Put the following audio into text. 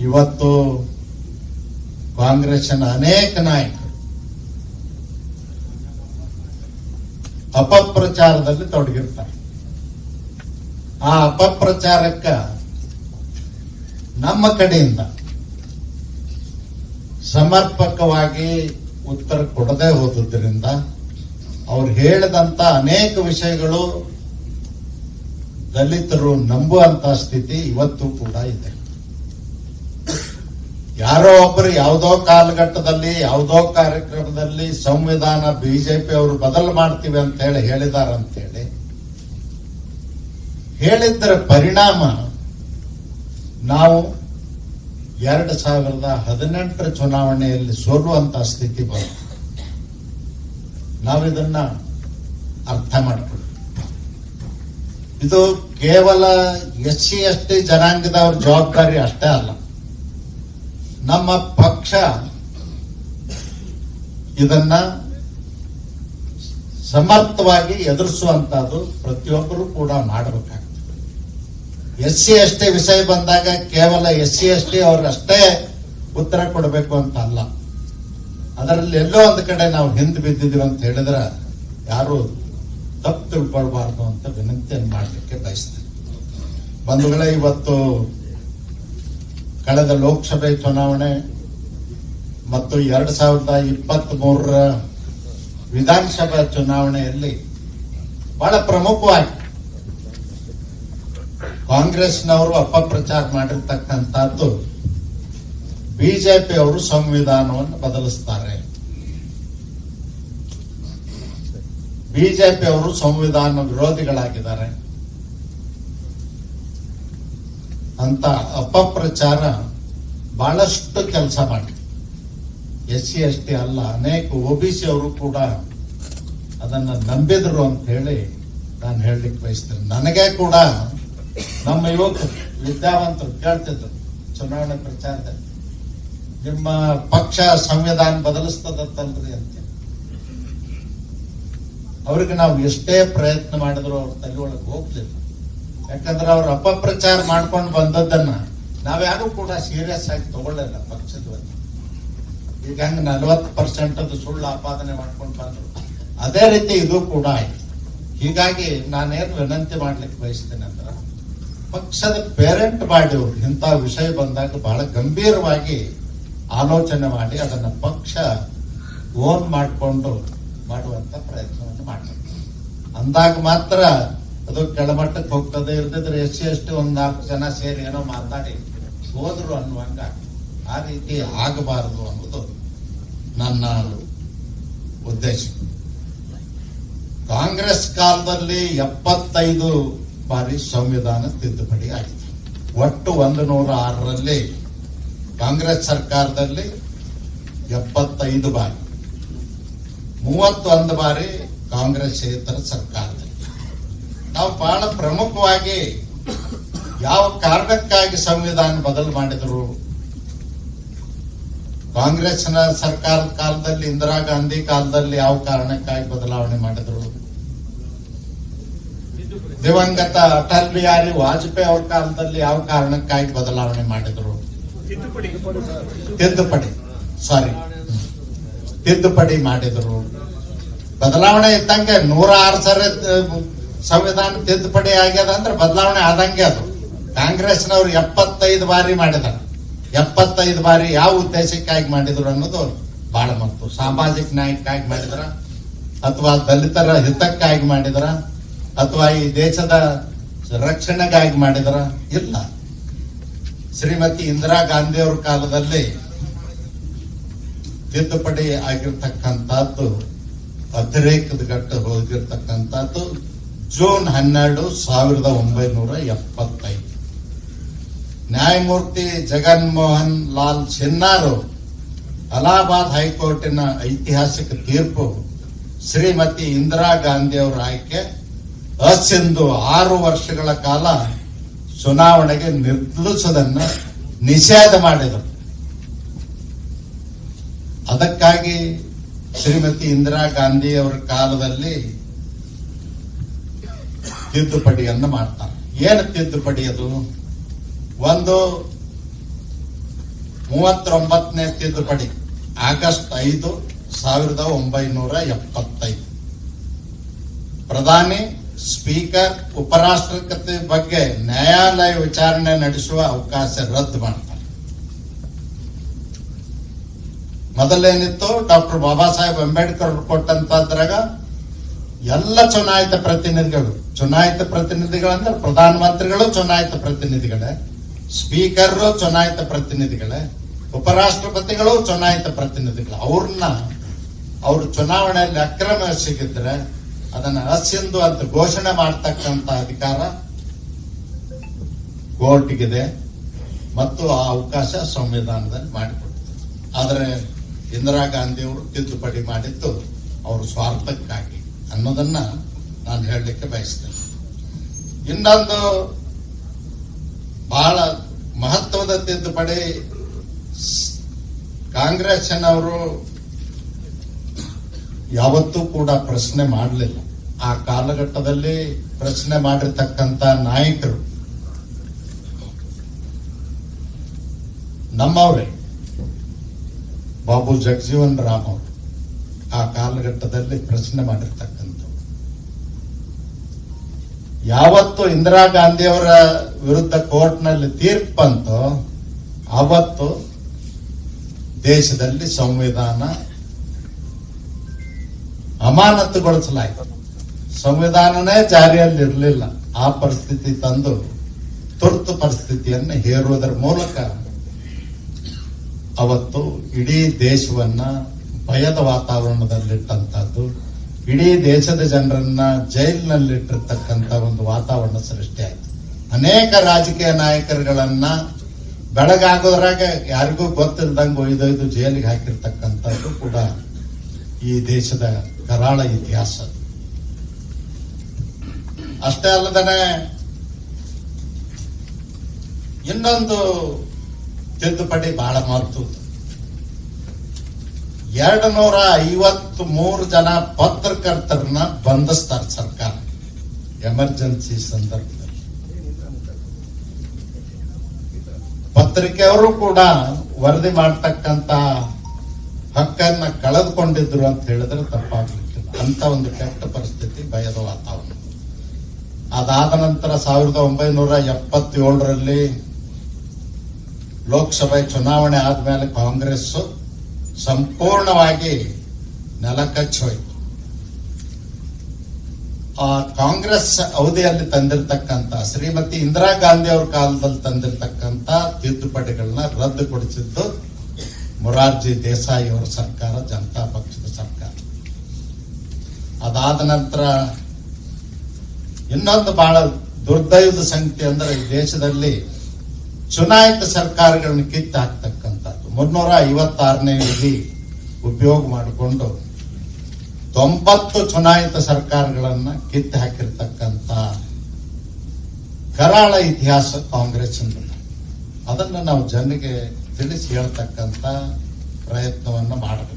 ಇವತ್ತು ಕಾಂಗ್ರೆಸ್ನ ಅನೇಕ ನಾಯಕರು ಅಪಪ್ರಚಾರದಲ್ಲಿ ತೊಡಗಿರ್ತಾರೆ. ಆ ಅಪಪ್ರಚಾರಕ್ಕ ನಮ್ಮ ಕಡೆಯಿಂದ ಸಮರ್ಪಕವಾಗಿ ಉತ್ತರ ಕೊಡದೆ ಹೋದ್ರಿಂದ ಅವ್ರು ಹೇಳಿದಂತ ಅನೇಕ ವಿಷಯಗಳು ದಲಿತರು ನಂಬುವಂತ ಸ್ಥಿತಿ ಇವತ್ತು ಕೂಡ ಇದೆ. ಯಾರೋ ಒಬ್ಬರು ಯಾವುದೋ ಕಾಲಘಟ್ಟದಲ್ಲಿ, ಯಾವುದೋ ಕಾರ್ಯಕ್ರಮದಲ್ಲಿ ಸಂವಿಧಾನ, ಬಿಜೆಪಿ ಅವರು ಬದಲು ಮಾಡ್ತೀವಿ ಅಂತ ಹೇಳಿ ಹೇಳಿದಾರಂತೇಳಿ ಹೇಳಿದ್ದರ ಪರಿಣಾಮ ನಾವು ಎರಡು ಸಾವಿರದ ಹದಿನೆಂಟರ ಚುನಾವಣೆಯಲ್ಲಿ ಸೋಲುವಂತ ಸ್ಥಿತಿ ಬಂತು. ನಾವಿದನ್ನ ಅರ್ಥ ಮಾಡಿಕೊಳ್ಳಿ. ಇದು ಕೇವಲ ಎಸ್ ಸಿ ಎಸ್ ಟಿ ಜನಾಂಗದವ್ರ ಜವಾಬ್ದಾರಿ ಅಷ್ಟೇ ಅಲ್ಲ. ನಮ್ಮ ಪಕ್ಷ ಇದನ್ನ ಸಮರ್ಥವಾಗಿ ಎದುರಿಸುವಂತಹದ್ದು ಪ್ರತಿಯೊಬ್ಬರು ಕೂಡ ಮಾಡಬೇಕಾಗ್ತದೆ. ಎಸ್ ಸಿ ಎಸ್ ಟಿ ವಿಷಯ ಬಂದಾಗ ಕೇವಲ ಎಸ್ ಸಿ ಎಸ್ ಟಿ ಅವ್ರಷ್ಟೇ ಉತ್ತರ ಕೊಡಬೇಕು ಅಂತ ಅಲ್ಲ. ಅದರಲ್ಲಿ ಎಲ್ಲೋ ಒಂದು ಕಡೆ ನಾವು ಹಿಂದೆ ಬಿದ್ದಿದ್ದೀವಿ ಅಂತ ಹೇಳಿದ್ರೆ ಯಾರು ತಪ್ಪು ತಿಳ್ಕೊಳ್ಬಾರ್ದು ಅಂತ ವಿನಂತಿಯನ್ನು ಮಾಡಲಿಕ್ಕೆ ಬಯಸ್ತೇನೆ. ಬಂಧುಗಳೇ, ಇವತ್ತು ಕಳೆದ ಲೋಕಸಭೆ ಚುನಾವಣೆ ಮತ್ತು ಎರಡ್ ಸಾವಿರದ ಇಪ್ಪತ್ತ್ ಮೂರರ ವಿಧಾನಸಭಾ ಚುನಾವಣೆಯಲ್ಲಿ ಬಹಳ ಪ್ರಮುಖವಾಗಿ ಕಾಂಗ್ರೆಸ್ನವರು ಅಪಪ್ರಚಾರ ಮಾಡಿರ್ತಕ್ಕಂಥದ್ದು ಬಿಜೆಪಿ ಅವರು ಸಂವಿಧಾನವನ್ನು ಬದಲಿಸ್ತಾರೆ. ಬಿಜೆಪಿ ಅವರು ಸಂವಿಧಾನ ವಿರೋಧಿಗಳಾಗಿದ್ದಾರೆ. ಅಂತ ಅಪಪ್ರಚಾರ ಬಹಳಷ್ಟು ಕೆಲಸ ಮಾಡಿ ಎಸ್ ಸಿ, ಎಸ್ ಟಿ ಅಲ್ಲ, ಅನೇಕ ಒ ಬಿ ಸಿ ಅವರು ಕೂಡ ಅದನ್ನ ನಂಬಿದ್ರು ಅಂತ ಹೇಳಿ ನಾನು ಹೇಳಲಿಕ್ಕೆ ಬಯಸ್ತೇನೆ. ನನಗೆ ಕೂಡ ನಮ್ಮ ಯುವಕರು, ವಿದ್ಯಾವಂತರು ಕೇಳ್ತಿದ್ರು ಚುನಾವಣೆ ಪ್ರಚಾರದಲ್ಲಿ. ನಿಮ್ಮ ಪಕ್ಷ ಸಂವಿಧಾನ ಬದಲಿಸ್ತದಂತಲ್ರಿ ಅಂತ. ಅವ್ರಿಗೆ ನಾವು ಎಷ್ಟೇ ಪ್ರಯತ್ನ ಮಾಡಿದ್ರು ಅವ್ರ ತಲೆ ಒಳಗೆ ಯಾಕಂದ್ರೆ ಅವ್ರು ಅಪಪ್ರಚಾರ ಮಾಡ್ಕೊಂಡು ಬಂದದ್ದನ್ನ ನಾವ್ಯಾರು ಕೂಡ ಸೀರಿಯಸ್ ಆಗಿ ತಗೊಳ್ಳಲ್ಲ ಪಕ್ಷದ ಬಗ್ಗೆ ಈಗ ಹಂಗ ನಲ್ವತ್ತು ಪರ್ಸೆಂಟ್ ಅದು ಸುಳ್ಳು ಆಪಾದನೆ ಮಾಡ್ಕೊಂಡು ಬಂದ್ರು. ಅದೇ ರೀತಿ ಇದು ಕೂಡ ಆಯ್ತು. ಹೀಗಾಗಿ ನಾನೇನು ವಿನಂತಿ ಮಾಡ್ಲಿಕ್ಕೆ ಬಯಸ್ತೇನೆ ಅಂದ್ರೆ, ಪಕ್ಷದ ಪೇರೆಂಟ್ ಬಾಡಿ ಇಂಥ ವಿಷಯ ಬಂದಾಗ ಬಹಳ ಗಂಭೀರವಾಗಿ ಆಲೋಚನೆ ಮಾಡಿ ಅದನ್ನ ಪಕ್ಷ ಓನ್ ಮಾಡಿಕೊಂಡು ಮಾಡುವಂತ ಪ್ರಯತ್ನವನ್ನು ಮಾಡಬೇಕು ಅಂದಾಗ ಮಾತ್ರ ಅದು ಕೆಳಮಟ್ಟಕ್ಕೆ ಹೋಗ್ತದೆ ಇರ್ತಿದ್ರೆ ಎಷ್ಟು ಎಷ್ಟು ಒಂದ್ ನಾಲ್ಕು ಜನ ಸೇರಿ ಏನೋ ಮಾತಾಡಿ ಹೋದ್ರು ಅನ್ನುವಂಗ ಆ ರೀತಿ ಆಗಬಾರದು ಅನ್ನೋದು ನನ್ನ ಉದ್ದೇಶ. ಕಾಂಗ್ರೆಸ್ ಕಾಲದಲ್ಲಿ ಎಪ್ಪತ್ತೈದು ಬಾರಿ ಸಂವಿಧಾನ ತಿದ್ದುಪಡಿ ಆಗಿದೆ. ಒಟ್ಟು ಒಂದು ನೂರ ಆರರಲ್ಲಿ ಕಾಂಗ್ರೆಸ್ ಸರ್ಕಾರದಲ್ಲಿ ಎಪ್ಪತ್ತೈದು ಬಾರಿ. ಮೂವತ್ತೊಂದು ಬಾರಿ ಕಾಂಗ್ರೆಸ್ ಇತರ ಸರ್ಕಾರದಲ್ಲಿ ನಾವು ಬಹಳ ಪ್ರಮುಖವಾಗಿ ಯಾವ ಕಾರಣಕ್ಕಾಗಿ ಸಂವಿಧಾನ ಬದಲು ಮಾಡಿದರು? ಕಾಂಗ್ರೆಸ್ನ ಸರ್ಕಾರದ ಕಾಲದಲ್ಲಿ, ಇಂದಿರಾ ಗಾಂಧಿ ಕಾಲದಲ್ಲಿ ಯಾವ ಕಾರಣಕ್ಕಾಗಿ ಬದಲಾವಣೆ ಮಾಡಿದ್ರು? ದಿವಂಗತ ಅಟಲ್ ಬಿಹಾರಿ ವಾಜಪೇಯಿ ಅವ್ರ ಕಾಲದಲ್ಲಿ ಯಾವ ಕಾರಣಕ್ಕಾಗಿ ಬದಲಾವಣೆ ಮಾಡಿದ್ರು? ತಿದ್ದುಪಡಿ. ಸಾರಿ. ತಿದ್ದುಪಡಿ ಮಾಡಿದ್ರು. ಬದಲಾವಣೆ ಇದ್ದಂಗೆ ನೂರ ಆರು ಸರಿ ಸಂವಿಧಾನ ತಿದ್ದುಪಡಿ ಆಗ್ಯದ ಅಂದ್ರೆ ಬದಲಾವಣೆ ಆದಂಗೆ ಅದು. ಕಾಂಗ್ರೆಸ್ನವ್ರು ಎಪ್ಪತ್ತೈದು ಬಾರಿ ಮಾಡಿದಾರೆ. ಎಪ್ಪತ್ತೈದು ಬಾರಿ ಯಾವ ಉದ್ದೇಶಕ್ಕಾಗಿ ಮಾಡಿದ್ರು ಅನ್ನೋದು ಬಹಳ ಮತ್ತು ಸಾಮಾಜಿಕ ನ್ಯಾಯಕ್ಕಾಗಿ ಮಾಡಿದ್ರ, ಅಥವಾ ದಲಿತರ ಹಿತಕ್ಕಾಗಿ ಮಾಡಿದ್ರ, ಅಥವಾ ಈ ದೇಶದ ರಕ್ಷಣೆಗಾಗಿ ಮಾಡಿದ್ರ, ಇಲ್ಲ. ಶ್ರೀಮತಿ ಇಂದಿರಾ ಗಾಂಧಿ ಅವ್ರ ಕಾಲದಲ್ಲಿ ತಿದ್ದುಪಡಿ ಆಗಿರ್ತಕ್ಕಂಥದ್ದು ಅತಿರೇಕದ ಗಟ್ಟ ಹೋಗಿರ್ತಕ್ಕಂಥದ್ದು ಜೂನ್ ಹನ್ನೆರಡು ಸಾವಿರದ ಒಂಬೈನೂರ ಎಪ್ಪತ್ತೈದು. ನ್ಯಾಯಮೂರ್ತಿ ಜಗನ್ಮೋಹನ್ ಲಾಲ್ ಸಿನ್ನಾರು ಅಲಹಾಬಾದ್ ಹೈಕೋರ್ಟಿನ ಐತಿಹಾಸಿಕ ತೀರ್ಪು ಶ್ರೀಮತಿ ಇಂದಿರಾ ಗಾಂಧಿ ಅವರ ಆಯ್ಕೆ ಅಸಿಂಧು ಆರು ವರ್ಷಗಳ ಕಾಲ ಚುನಾವಣೆಗೆ ನಿರ್ಧರಿಸದನ್ನು ನಿಷೇಧ ಮಾಡಿದರು. ಅದಕ್ಕಾಗಿ ಶ್ರೀಮತಿ ಇಂದಿರಾ ಗಾಂಧಿ ಅವರ ಕಾಲದಲ್ಲಿ ತಿದ್ದುಪಡಿಯನ್ನು ಮಾಡ್ತಾರೆ. ಏನು ತಿದ್ದುಪಡಿ ಅದು? ಒಂದು ಮೂವತ್ತೊಂಬತ್ತನೇ ತಿದ್ದುಪಡಿ, ಆಗಸ್ಟ್ ಐದು ಸಾವಿರದ ಒಂಬೈನೂರ ಎಪ್ಪತ್ತೈದು. ಪ್ರಧಾನಿ, ಸ್ಪೀಕರ್, ಉಪರಾಷ್ಟ್ರಪತಿ ಬಗ್ಗೆ ನ್ಯಾಯಾಲಯ ವಿಚಾರಣೆ ನಡೆಸುವ ಅವಕಾಶ ರದ್ದು ಮಾಡ್ತಾರೆ. ಮೊದಲೇನಿತ್ತು? ಡಾಕ್ಟರ್ ಬಾಬಾ ಸಾಹೇಬ್ ಅಂಬೇಡ್ಕರ್ ಕೊಟ್ಟಂತದ್ರಾಗ ಎಲ್ಲ ಚುನಾಯಿತ ಪ್ರತಿನಿಧಿಗಳು, ಚುನಾಯಿತ ಪ್ರತಿನಿಧಿಗಳಂದ್ರೆ ಪ್ರಧಾನಮಂತ್ರಿಗಳು, ಚುನಾಯಿತ ಪ್ರತಿನಿಧಿಗಳೇ ಸ್ಪೀಕರ್ ಚುನಾಯಿತ ಪ್ರತಿನಿಧಿಗಳೇ, ಉಪರಾಷ್ಟ್ರಪತಿಗಳು, ಚುನಾಯಿತ ಪ್ರತಿನಿಧಿಗಳು. ಅವ್ರನ್ನ ಅವರು ಚುನಾವಣೆಯಲ್ಲಿ ಅಕ್ರಮ ಸಿಗಿದ್ರೆ ಅದನ್ನ ಅಸಿಂಧು ಅಂತ ಘೋಷಣೆ ಮಾಡತಕ್ಕಂತ ಅಧಿಕಾರ ಕೋರ್ಟ್ಗಿದೆ ಮತ್ತು ಆ ಅವಕಾಶ ಸಂವಿಧಾನದಲ್ಲಿ ಮಾಡಿಕೊಡ್ತಾರೆ ಆದರೆ ಇಂದಿರಾ ಗಾಂಧಿ ಅವರು ತಿದ್ದುಪಡಿ ಮಾಡಿದ್ದು ಅವರು ಸ್ವಾರ್ಥಕ್ಕಾಗಿ. ಅನ್ನೋದನ್ನ ನಾನು ಹೇಳಲಿಕ್ಕೆ ಬಯಸ್ತೇನೆ. ಇನ್ನೊಂದು ಬಹಳ ಮಹತ್ವದ ತಿದ್ದುಪಡಿ ಕಾಂಗ್ರೆಸ್ ಅವರು ಯಾವತ್ತೂ ಕೂಡ ಪ್ರಶ್ನೆ ಮಾಡಲಿಲ್ಲ. ಆ ಕಾಲಘಟ್ಟದಲ್ಲಿ ಪ್ರಶ್ನೆ ಮಾಡಿರ್ತಕ್ಕಂಥ ನಾಯಕರು ನಮ್ಮವರೇ, ಬಾಬು ಜಗಜೀವನ್ ರಾಮ್ ಅವರು ಆ ಕಾಲಘಟ್ಟದಲ್ಲಿ ಪ್ರಶ್ನೆ ಮಾಡಿರ್ತಕ್ಕಂಥ ಯಾವತ್ತು ಇಂದಿರಾ ಗಾಂಧಿ ಅವರ ವಿರುದ್ಧ ಕೋರ್ಟ್ನಲ್ಲಿ ತೀರ್ಪು ಬಂತೋ ಅವತ್ತು ದೇಶದಲ್ಲಿ ಸಂವಿಧಾನ ಅಮಾನತುಗೊಳಿಸಲಾಯಿತು. ಸಂವಿಧಾನನೇ ಜಾರಿಯಲ್ಲಿ ಇರಲಿಲ್ಲ. ಆ ಪರಿಸ್ಥಿತಿ ತಂದು ತುರ್ತು ಪರಿಸ್ಥಿತಿಯನ್ನು ಹೇರುವುದರ ಮೂಲಕ ಅವತ್ತು ಇಡೀ ದೇಶವನ್ನ ಭಯದ ವಾತಾವರಣದಲ್ಲಿಟ್ಟಂತದ್ದು ಇಡೀ ದೇಶದ ಜನರನ್ನ ಜೈಲಿನಲ್ಲಿಟ್ಟಿರ್ತಕ್ಕಂಥ ಒಂದು ವಾತಾವರಣ ಸೃಷ್ಟಿಯಾಯಿತು ಅನೇಕ ರಾಜಕೀಯ ನಾಯಕರುಗಳನ್ನ ಬೆಳಗಾಗೋದ್ರಾಗ ಯಾರಿಗೂ ಗೊತ್ತಿಲ್ದಂಗೆ ಒಯ್ದೊಯ್ದು ಜೈಲಿಗೆ ಹಾಕಿರ್ತಕ್ಕಂಥದ್ದು ಕೂಡ ಈ ದೇಶದ ಕರಾಳ ಇತಿಹಾಸ. ಅಷ್ಟೇ ಅಲ್ಲದನೆ ಇನ್ನೊಂದು ತಿದ್ದುಪಡಿ ಬಹಳ ಮಹತ್ವದ್ದು. ಎರಡು ನೂರ ಐವತ್ತು ಮೂರು ಜನ ಪತ್ರಕರ್ತರನ್ನ ಬಂಧಿಸ್ತಾರೆ ಸರ್ಕಾರ. ಎಮರ್ಜೆನ್ಸಿ ಸಂದರ್ಭದಲ್ಲಿ. ಪತ್ರಿಕೆಯವರು ಕೂಡ ವರದಿ ಮಾಡ್ತಕ್ಕಂತ ಹಕ್ಕನ್ನ ಕಳೆದುಕೊಂಡಿದ್ರು ಅಂತ ಹೇಳಿದ್ರೆ ತಪ್ಪಾಗ್ಲಿಕ್ಕಿಲ್ಲ. ಅಂತ ಒಂದು ಕೆಟ್ಟ ಪರಿಸ್ಥಿತಿ, ಭಯದ ವಾತಾವರಣ. ಅದಾದ ನಂತರ ಸಾವಿರದ ಒಂಬೈನೂರ ಎಪ್ಪತ್ತೇಳರಲ್ಲಿ ಲೋಕಸಭೆ ಚುನಾವಣೆ ಆದ್ಮೇಲೆ ಕಾಂಗ್ರೆಸ್ ಸಂಪೂರ್ಣವಾಗಿ ನೆಲಕಚ್ಚೋಯ್ತು ಆ ಕಾಂಗ್ರೆಸ್ ಅವಧಿಯಲ್ಲಿ ತಂದಿರತಕ್ಕಂತ ಶ್ರೀಮತಿ ಇಂದಿರಾ ಗಾಂಧಿ ಅವರ ಕಾಲದಲ್ಲಿ ತಂದಿರತಕ್ಕಂತ ತಿದ್ದುಪಡಿಗಳನ್ನ ರದ್ದುಗೊಳಿಸಿದ್ದು ಮೊರಾರ್ಜಿ ದೇಸಾಯಿ ಅವರ ಸರ್ಕಾರ, ಜನತಾ ಪಕ್ಷದ ಸರ್ಕಾರ. ಅದಾದ ನಂತರ ಇನ್ನೊಂದು ಬಹಳ ದುರ್ದೈವದ ಸಂಗತಿ ಅಂದ್ರೆ ಈ ದೇಶದಲ್ಲಿ ಚುನಾಯಿತ ಸರ್ಕಾರಗಳನ್ನು ಕಿತ್ತು ಹಾಕ್ತಕ್ಕಂಥದ್ದು ಮುನ್ನೂರ ಐವತ್ತಾರನೇ ವಿಧಿ ಉಪಯೋಗ ಮಾಡಿಕೊಂಡು ತೊಂಬತ್ತು ಚುನಾಯಿತ ಸರ್ಕಾರಗಳನ್ನ ಕಿತ್ತು ಹಾಕಿರ್ತಕ್ಕಂಥ ಕರಾಳ ಇತಿಹಾಸ ಕಾಂಗ್ರೆಸ್ ಅದನ್ನು ನಾವು ಜನರಿಗೆ ತಿಳಿಸಿ ಹೇಳ್ತಕ್ಕಂಥ ಪ್ರಯತ್ನವನ್ನು ಮಾಡಬೇಕು.